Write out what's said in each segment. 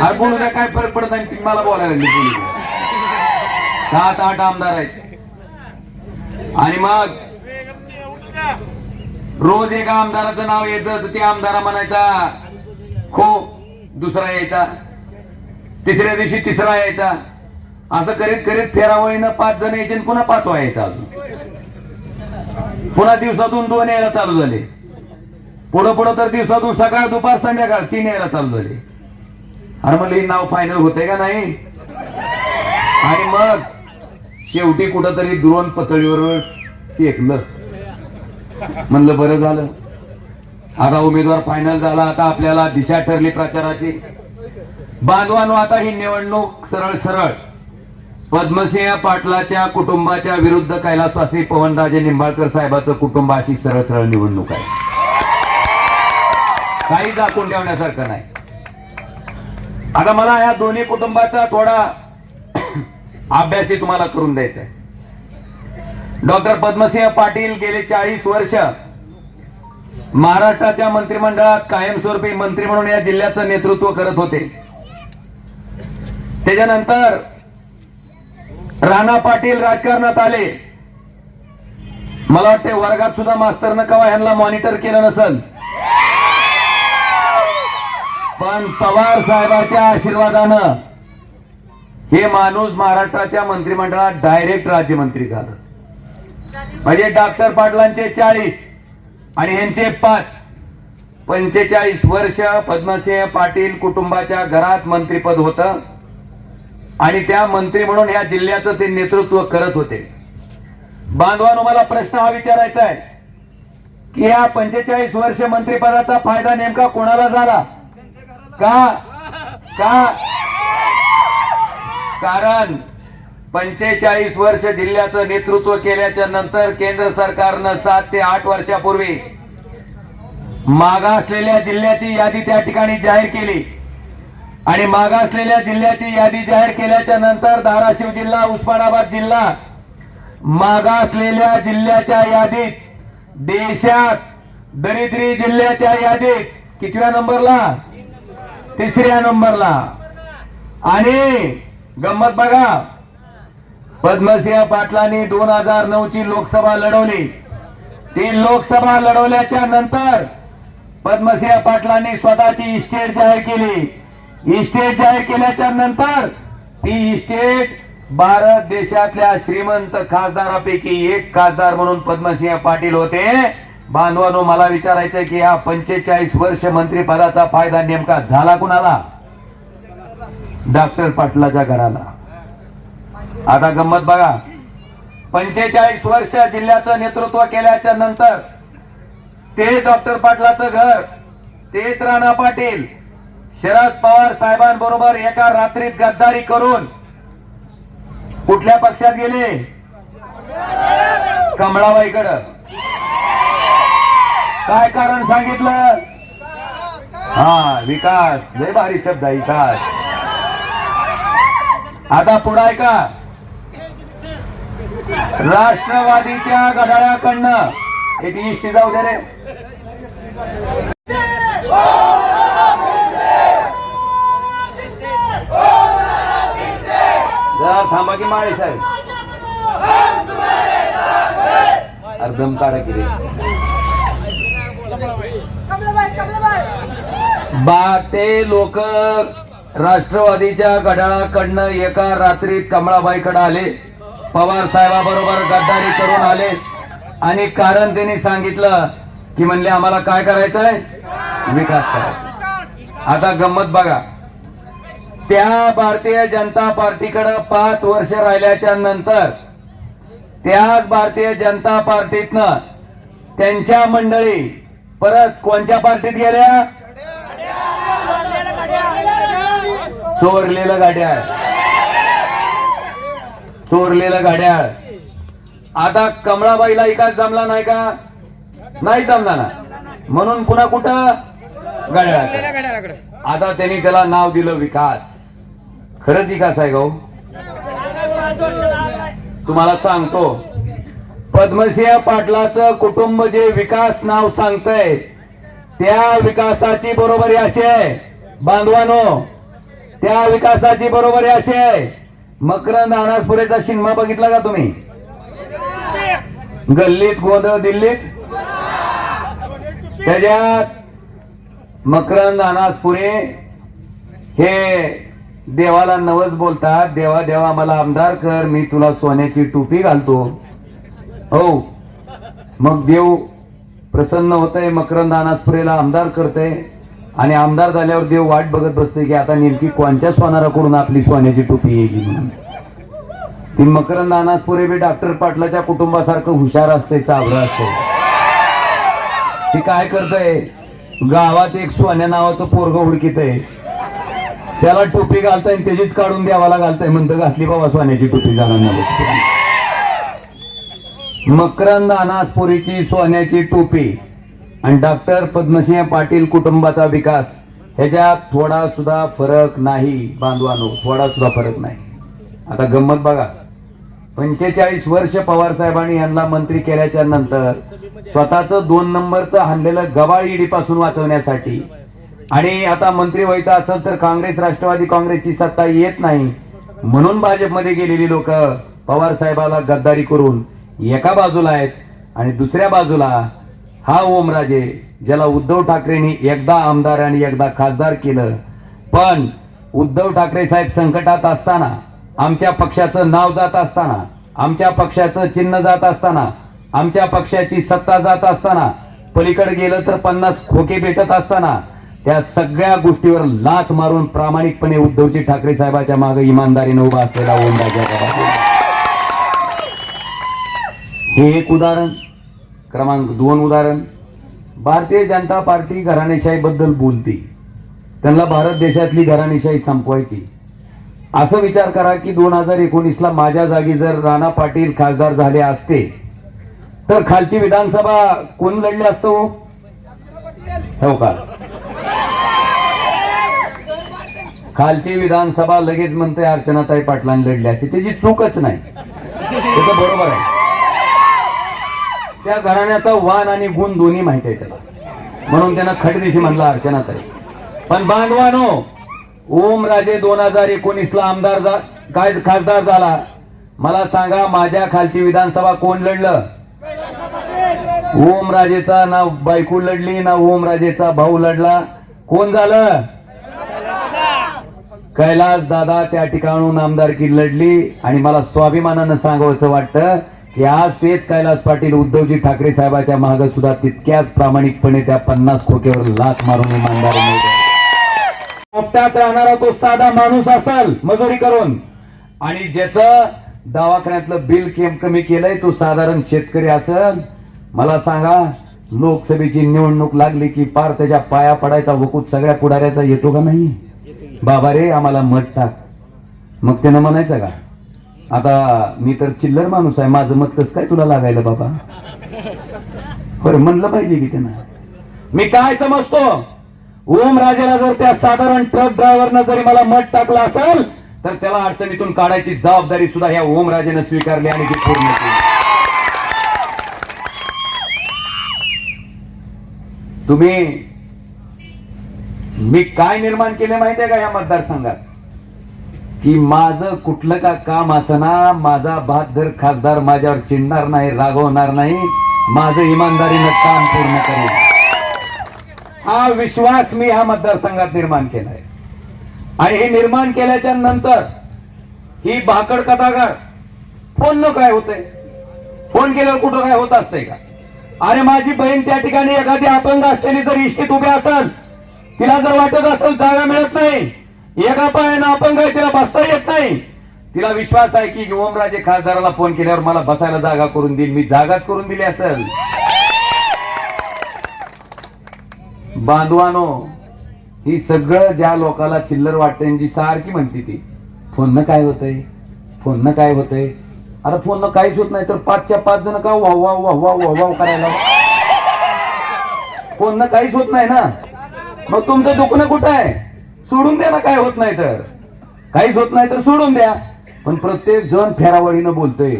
अरे बोलू द्या काय फरक पडत नाही तुम्ही मला बोलायला लागली बोलू सात आठ आमदार आहेत. आणि मग रोज एका आमदाराचं नाव येतं ते आमदार आमदारा म्हणायचा खो दुसरा यायचा. तिसऱ्या दिवशी तिसरा यायचा. असं करीत करीत फेरावळीनं पाच जण यायचे आणि पुन्हा पाच व्हायचा अजून. पुन्हा दिवसातून दोन यायला चालू झाले. पुढं पुढं तर दिवसातून सकाळ दुपार संध्याकाळ तीन यायला चालू झाले. अरे म्हणलं हे नाव फायनल होते का नाही? आणि मग शेवटी कुठंतरी द्रोण पतळीवर टेकलं. म्हणलं बरं झालं. आता उमेदवार फायनल झाला आता आपल्याला दिशा ठरली प्रचाराची. बांधवानो आता ही निवडणूक सरळ सरळ. पद्मसिंह पाटलाच्या कुटुंबाच्या विरुद्ध कैलासवासी पवनराजे निंबाळकर साहेबाचं कुटुंब अशी सरळ सरळ निवडणूक आहे. काही दाखवून ठेवण्यासारखं नाही. आता मला या दोन्ही कुटुंबाचा थोडा अभ्यासही तुम्हाला करून द्यायचा आहे. डॉक्टर पद्मसिंह पाटील गेले चाळीस वर्ष महाराष्ट्राच्या मंत्रिमंडळात कायमस्वरूपी मंत्री म्हणून या जिल्ह्याचं नेतृत्व करत होते. त्याच्यानंतर राणा पाटील राजकारणात आले. मला वाटते वर्गात सुद्धा मास्तरनं कवा यांना मॉनिटर केलं नसेल. पण पवार साहेबाच्या आशीर्वादानं हे माणूस महाराष्ट्राच्या मंत्रिमंडळात डायरेक्ट राज्यमंत्री झालं. म्हणजे डॉक्टर पाटलांचे चाळीस आणि यांचे पाच. पंचेचाळीस वर्ष पद्मसिंह पाटील कुटुंबाच्या घरात मंत्रीपद होतं. आणि त्या मंत्री म्हणून या जिल्ह्याचं ते नेतृत्व करत होते. बांधवानो मला प्रश्न हा विचारायचा आहे की या पंचेचाळीस वर्ष मंत्रिपदाचा फायदा नेमका कोणाला झाला? का? का? कारण पंचेचाळीस वर्ष जिल्ह्याचं नेतृत्व केल्याच्यानंतर केंद्र सरकारनं सात ते आठ वर्षापूर्वी मागासलेल्या जिल्ह्याची यादी त्या ठिकाणी जाहीर केली. आणि मागासलेल्या जिल्ह्याची यादी जाहीर केल्याच्यानंतर धाराशिव जिल्हा उस्मानाबाद जिल्हा मागासलेल्या जिल्ह्याच्या यादीत देशात दरिद्री जिल्ह्याच्या यादीत कितव्या नंबरला? तिसऱ्या नंबरला. आणि गंमत बघा. पद्मसिंह पाटलांनी दोन हजार नऊ ची लोकसभा लढवली. ती लोकसभा लढवल्याच्या नंतर पद्मसिंह पाटलांनी स्वतःची इस्टेट जाहीर केली. इस्टेट जाहीर केल्याच्यानंतर ती इस्टेट भारत देशातल्या श्रीमंत खासदारापैकी एक खासदार म्हणून पद्मसिंह पाटील होते. बांधवानो मला विचारायचं की या पंचेचाळीस वर्ष मंत्रिपदाचा फायदा नेमका झाला कुणाला? डॉक्टर पाटलाच्या घराला. आता गंमत बघा. पंचेचाळीस वर्ष जिल्ह्याचं नेतृत्व केल्याच्यानंतर ते डॉक्टर पाटलाचं घर तेच राणा पाटील शरद पवार साहेबांबरोबर एका रात्रीत गद्दारी करून कुठल्या पक्षात गेले? कमळाबाईकडं. काय कारण सांगितलं? हा विकास. लय भारी शब्द आहे विकास. आता पुढं आहे का राष्ट्रवादीच्या घड्याळाकडनं. एक इष्टी जाऊ दे रे. थांबा की माळे साहेब. अर्धम काढा की बा ते लोक राष्ट्रवादीच्या गडाकडनं एका रात्रीत कमळाबाईकडे आले. पवार साहेबाबरोबर गद्दारी करून आले. आणि कारण त्यांनी सांगितलं की म्हणले आम्हाला काय करायचंय? विकास करायचा आता गंमत बघा. त्या भारतीय जनता पार्टीकडे पाच वर्ष राहिल्याच्या नंतर त्याच भारतीय जनता पार्टीतनं त्यांच्या मंडळी परत कोणत्या पार्टीत गेल्या? चोरलेलं गाड्याळ चोरलेलं गाड्याळ आता कमळाबाईला एकाच जमला नाही का? नाही जमला ना. म्हणून पुन्हा कुठं? गाड्याळ आता त्यांनी त्याला नाव दिलं विकास. खरंच विकास आहे गाऊ तुम्हाला सांगतो. पद्मसिंह पाटलाचं कुटुंब जे विकास नाव सांगतय त्या विकासाची बरोबरी अशी आहे. बांधवानो त्या विकासाची बरोबरी अशी आहे. मकरंद अनासपुरेचा सिनेमा बघितला का तुम्ही? गल्लीत गोंधळ दिल्लीत? त्याच्यात मकरंद अनासपुरे हे देवाला नवस बोलतात देवा देवा मला आमदार कर मी तुला सोन्याची टोपी घालतो. हो. मग देव प्रसन्न होतंय मकरंद अनासपुरेला आमदार करतय. आणि आमदार झाल्यावर देव वाट बघत बसते की आता नेमकी कोणच्या सोनाराकडून आपली सोन्याची टोपी येईल म्हणून. ती मकरंद अनासपुरे बी डॉक्टर पाटलाच्या कुटुंबासारखं हुशार असते चावलं असते ती काय करतय? गावात एक सोन्या नावाचं पोरग हुडकीत आहे त्याला टोपी घालताय त्याचीच काढून द्यावाला घालताय. म्हणतं घातली बाबा सोन्याची टोपी घालून मकरंद अनासपुरीची सोन्याची टोपी आणि डॉक्टर पद्मसिंह पाटील कुटुंबाचा विकास ह्याच्यात थोडा सुद्धा फरक नाही बांधवानो थोडा सुद्धा फरक नाही. आता गंमत बघा. पंचेचाळीस वर्ष पवार साहेबांनी यांना मंत्री केल्याच्यानंतर स्वतःच दोन नंबरचं हाणलेलं गबाळ ईडीपासून वाचवण्यासाठी आणि आता मंत्री व्हायचं असेल तर काँग्रेस राष्ट्रवादी काँग्रेसची सत्ता येत नाही. म्हणून भाजपमध्ये गेलेली लोक पवार साहेबाला गद्दारी करून एका बाजूला आहेत आणि दुसऱ्या बाजूला हा ओमराजे ज्याला उद्धव ठाकरेंनी एकदा आमदार आणि एकदा खासदार केलं. पण उद्धव ठाकरे साहेब संकटात असताना आमच्या पक्षाचं नाव जात असताना आमच्या पक्षाचं चिन्ह जात असताना आमच्या पक्षाची सत्ता जात असताना पलीकडे गेलं तर पन्नास खोके भेटत असताना त्या सगळ्या गोष्टीवर लाथ मारून प्रामाणिकपणे उद्धवजी ठाकरे साहेबाच्या मागे इमानदारीने उभा असलेला ओंडाच्या हे एक उदाहरण क्रमांक दोन उदाहरण. भारतीय जनता पार्टी घराणेशाही बद्दल बोलते. त्यांना भारत देशातली घराणेशाही संपवायची. असं विचार करा की दोन हजार एकोणीसला माझ्या जागी जर राणा पाटील खासदार झाले असते तर खालची विधानसभा कोण लढले असतो हो? हो का? खालची विधानसभा लगेच म्हणते अर्चनाताई पाटलांनी लढली असते. त्याची चूकच नाही. त्याचं बरोबर आहे. त्या घराण्याचा वाण आणि गुण दोन्ही माहिती आहे त्याला. म्हणून त्यानं खडदिशी म्हणला अर्चनाताई. पण बांधवानो ओम राजे दोन हजार एकोणीसला आमदार काय खासदार झाला. मला सांगा माझ्या खालची विधानसभा कोण लढलं? ओम राजेचा ना बायको लढली ना ओम राजेचा भाऊ लढला. कोण झालं? कैलास दादा त्या ठिकाणून आमदारकी लढली आणि मला स्वाभिमानानं सांगायचं वाटतं की आज तेच कैलास पाटील उद्धवजी ठाकरे साहेबाच्या मागे सुद्धा तितक्याच प्रामाणिकपणे त्या पन्नास खोक्यावर लाथ मारून इमानदार पोपट्यात राहणारा तो साधा माणूस असाल मजुरी करून. आणि ज्याचं दवाखान्यातलं बिल केम कमी केलंय तो साधारण शेतकरी असेल मला सांगा लोकसभेची निवडणूक लागली की पार त्याच्या पाया पडायचा वकूत सगळ्या पुढाऱ्याचा येतो का नाही? बाबा रे आम्हाला मत टाक. मग त्यानं म्हणायचं का? आता मी तर चिल्लर माणूस आहे माझं मत कसं काय तुला लागायला बाबा? बरं म्हणलं पाहिजे की त्यानं. मी काय समजतो? ओम राजाला जर त्या साधारण ट्रक ड्रायव्हरनं जरी मला मत टाकलं असेल तर त्याला अडचणीतून काढायची जबाबदारी सुद्धा या ओम राजेनं स्वीकारली आणि ती पूर्ण केली. तुम्ही मी काय निर्माण केले माहितीये का या मतदारसंघात? की माझं कुठलं का काम असना माझा बहादर खासदार माझ्यावर चिडणार नाही रागवणार नाही माझं इमानदारीनं काम पूर्ण करेल हा विश्वास मी ह्या मतदारसंघात निर्माण केलाय. आणि हे निर्माण केल्याच्यानंतर ही भाकड कथाकार फोन न काय होतंय? फोन केल्यावर कुठं काय होत असतंय का? अरे माझी बहीण त्या ठिकाणी एखादी अपंग असलेली जर इष्टीत उभी असेल तिला जर वाटत असेल जागा मिळत नाही एका पायानं अपंग आहे तिला बसता येत नाही? तिला विश्वास आहे की ओमराजे खासदाराला फोन केल्यावर मला बसायला जागा करून देईल मी जागाच करून दिली असेल. बांधवानो ही सगळं ज्या लोकाला चिल्लर वाटते जी सारखी म्हणते ती फोननं काय होतंय? फोननं काय होतंय? अरे फोननं काहीच होत नाही तर पाचच्या पाच जण का वाह वाह वाह वाह वाह करायला? फोननं काहीच होत नाही ना? मग तुमचं दुखणं कुठं आहे? सोडून द्या ना काय होत नाही तर. काहीच होत नाही तर सोडून द्या. पण प्रत्येक जण फेरावळीनं बोलतोय.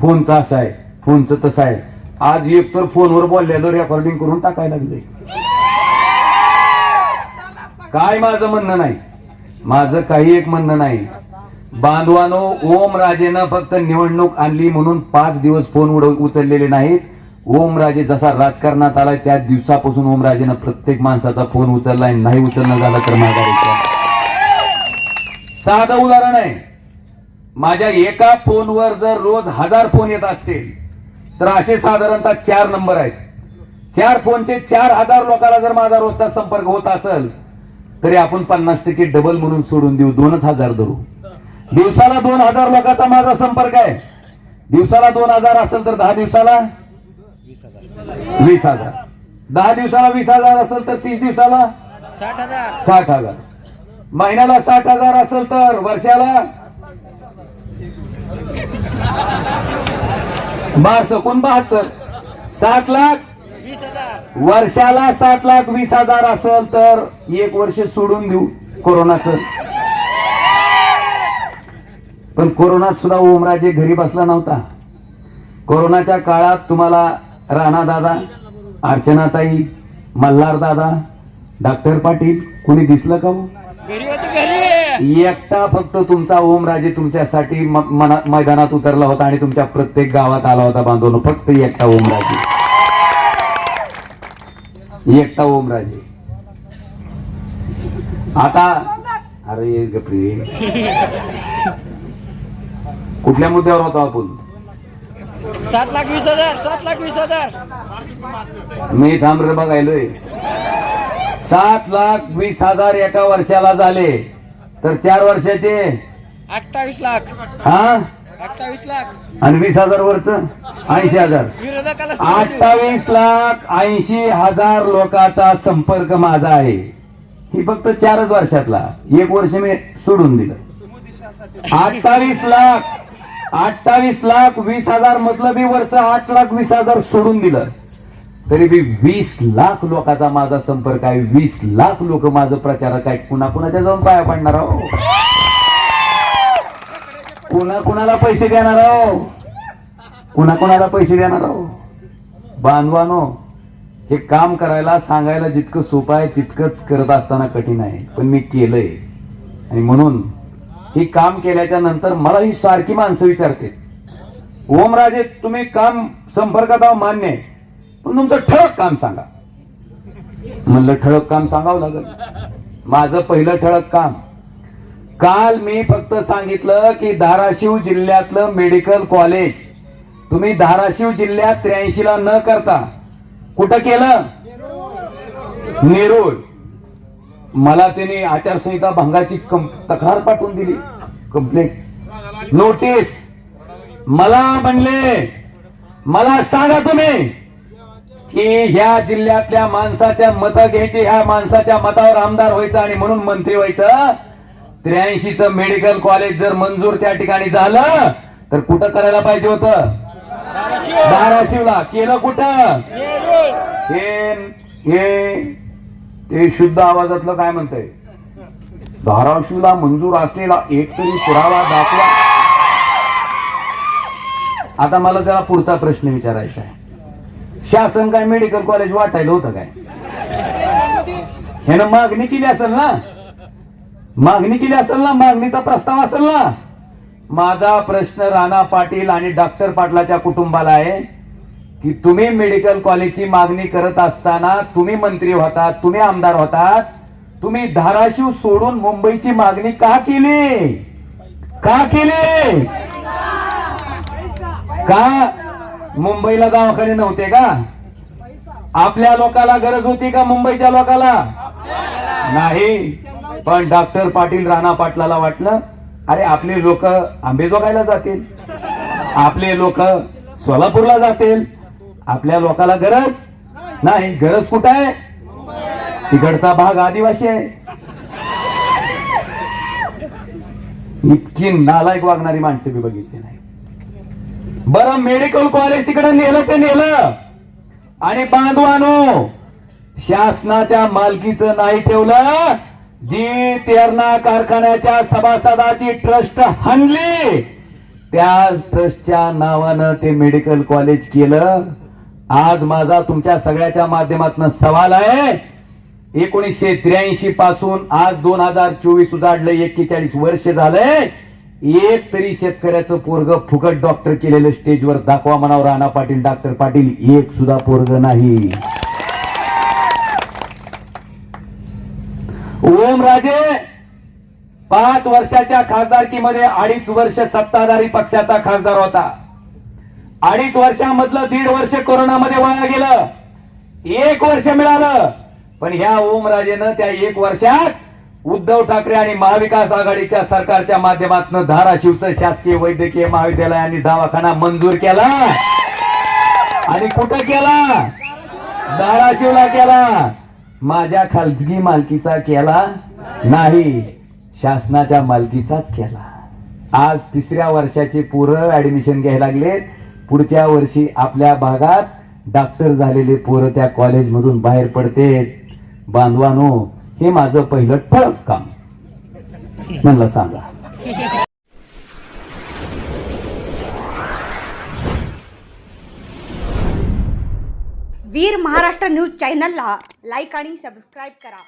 फोनचं असं आहे. फोनचं तसं आहे. आज एक तर फोनवर बोललेलं रेकॉर्डिंग करून टाकायला लागले काय माझं म्हणणं नाही? माझं काही एक म्हणणं नाही. बांधवानो ओम राजेनं फक्त निवडणूक आणली म्हणून पाच दिवस फोन उडव उचललेले नाहीत. ओमराजे जसा राजकारणात आलाय त्या दिवसापासून ओमराजेनं प्रत्येक माणसाचा फोन उचललाय नाही उचलणं झालं तर माघारीचा. साधं उदाहरण आहे. माझ्या एका फोनवर जर रोज हजार फोन येत असतील तर असे साधारणतः चार नंबर आहेत. चार फोनचे चार हजार लोकांना जर माझा रोजचा संपर्क होत असेल तरी आपण पन्नास टक्के डबल म्हणून सोडून देऊ दोनच हजार धरू. दिवसाला दोन हजार लोकांचा माझा संपर्क आहे. दिवसाला दोन हजार असेल तर दहा दिवसाला वीस हजार. दहा दिवसाला वीस हजार असेल तर तीस दिवसाला साठ हजार. साठ हजार. महिन्याला साठ हजार असेल तर वर्षाला बार सकून बहात्तर? सात लाख. वीस हजार. वर्षाला सात लाख वीस हजार असेल तर एक वर्ष सोडून देऊ कोरोनाचं. पण कोरोनात सुद्धा ओमराजे घरी बसला नव्हता. कोरोनाच्या काळात तुम्हाला राणा दादा अर्चनाताई मल्हार दादा डॉक्टर पाटील कुणी दिसलं का हो? एकटा फक्त तुमचा ओमराजे तुमच्यासाठी मैदानात उतरला होता आणि तुमच्या प्रत्येक गावात आला होता बांधवून फक्त एकटा ओमराजे. एकटा ओमराजे. आता अरे गप्रे. कुठल्या मुद्द्यावर होतो आपण? सात लाख वीस हजार सात लाख वीस हजार. मी थांब रे बघायलोय. सात लाख वीस हजार एका वर्षाला झाले. तर चार वर्षाचे? अठ्ठावीस लाख. हा? अठ्ठावीस लाख. आणि वीस हजार वरच? ऐंशी हजार. अठ्ठावीस लाख ऐंशी हजार लोकांचा संपर्क माझा आहे. ही फक्त चारच वर्षातला. एक वर्ष मी सोडून दिलं. अठ्ठावीस लाख अठ्ठावीस लाख वीस हजार मधलं मी वरचं आठ लाख वीस हजार सोडून दिलं. तरी बी वीस लाख लोकांचा माझा संपर्क आहे. वीस लाख लोक माझं प्रचारक आहे कुणा कुणाच्या जाऊन पाया पडणार आहो? कुणा कुणाला पैसे देणार आहो? कुणा कुणाला पैसे देणार आहो? बांधवानो हे काम करायला सांगायला जितकं सोपं आहे तितकंच करत असताना कठीण आहे. पण मी केलंय. आणि म्हणून ही काम केल्याच्यानंतर मला ही सारखी माणसं विचारते ओमराजे तुम्ही काम संपर्कात आहो मान्य आहे. पण तुमचं ठळक काम सांगा. म्हणलं ठळक काम सांगावं लागेल. माझं पहिलं ठळक काम. काल मी फक्त सांगितलं की धाराशिव जिल्ह्यातलं मेडिकल कॉलेज. तुम्ही धाराशिव जिल्ह्यात त्र्याऐंशी ला न करता कुठं केलं? नेरूळ. मला त्यांनी आचारसंहिता भंगाची तक्रार पाठवून दिली. कंप्लेंट नोटीस मला म्हणले मला सांगा तुम्ही की ह्या जिल्ह्यातल्या माणसाच्या मत घ्यायची ह्या माणसाच्या मतावर आमदार व्हायचं आणि म्हणून मंत्री व्हायचं. त्र्याऐंशीच मेडिकल कॉलेज जर मंजूर त्या ठिकाणी झालं तर कुठं करायला पाहिजे होतं? धाराशिव धाराशिवला. केलं कुठं? हे ते शुद्ध आवाजातलं काय म्हणतंय? धाराशिवला मंजूर असलेला एक तरी पुरावा दाखवा. आता मला त्याला पुढचा प्रश्न विचारायचा आहे. शासन काय मेडिकल कॉलेज वाटायला होतं काय? ह्यानं मागणी केली असेल ना? मागणी केली असेल ना? मागणीचा प्रस्ताव असेल ना? माझा प्रश्न राणा पाटील आणि डॉक्टर पाटलाच्या कुटुंबाला आहे. की तुम्ही मेडिकल कॉलेजची मागणी करत असताना तुम्ही मंत्री होतात तुम्ही आमदार होतात तुम्ही धाराशिव सोडून मुंबईची मागणी का केली? का केली? का? मुंबईला दवाखाने नव्हते का? आपल्या लोकाला गरज होती का मुंबईच्या लोकाला? नाही. पण डॉक्टर पाटील राणा पाटलाला वाटलं अरे आपले लोक आंबेजोगाईला जातील. आपले लोक सोलापूरला जातील. आपल्या लोकाला गरज नाही. गरज कुठं आहे? तिकडचा भाग आदिवासी आहे. इतकी नालायक वागणारी माणसं मी बघितली नाही. बरं मेडिकल कॉलेज तिकडे नेलं ते नेलं. आणि बांधवानो शासनाच्या मालकीचं नाही ठेवलं. जी तेरणा कारखान्याच्या सभासदाची ट्रस्ट हनली त्या ट्रस्टच्या नावानं ते मेडिकल कॉलेज केलं. आज माझा तुमच्या सगळ्याच्या माध्यमातून सवाल आहे. एकोणीसशे त्र्याऐंशी पासून आज दोन हजार चोवीस उजाडलं एक्केचाळीस वर्ष झालंय एक तरी शेतकऱ्याचं पोरग फुकट डॉक्टर केलेलं स्टेजवर दाखवा म्हणावं राणा पाटील डॉक्टर पाटील. एक सुद्धा पोरग नाही. ओम राजे पाच वर्षाच्या खासदारकीमध्ये अडीच वर्ष सत्ताधारी पक्षाचा खासदार होता. अडीच वर्षामधलं दीड वर्ष कोरोनामध्ये वाया गेलं. एक वर्ष मिळालं. पण ह्या ओमराजेनं त्या एक वर्षात उद्धव ठाकरे आणि महाविकास आघाडीच्या सरकारच्या माध्यमातून धाराशिवचं शासकीय वैद्यकीय महाविद्यालय आणि दवाखाना मंजूर केला. आणि कुठं केला? धाराशिवला केला. माझ्या खाजगी मालकीचा केला नाही. शासनाच्या मालकीचाच केला. आज तिसऱ्या वर्षाचे पोरं ऍडमिशन घ्यायला लागले पुढच्या वर्षी आपल्या भागात डॉक्टर झालेले पोरं त्या कॉलेजमधून बाहेर पडतेत. बांधवानो हे माझं पहिलं ठळक काम. म्हणलं सांगा. वीर महाराष्ट्र न्यूज चॅनलला लाईक आणि सबस्क्राईब करा.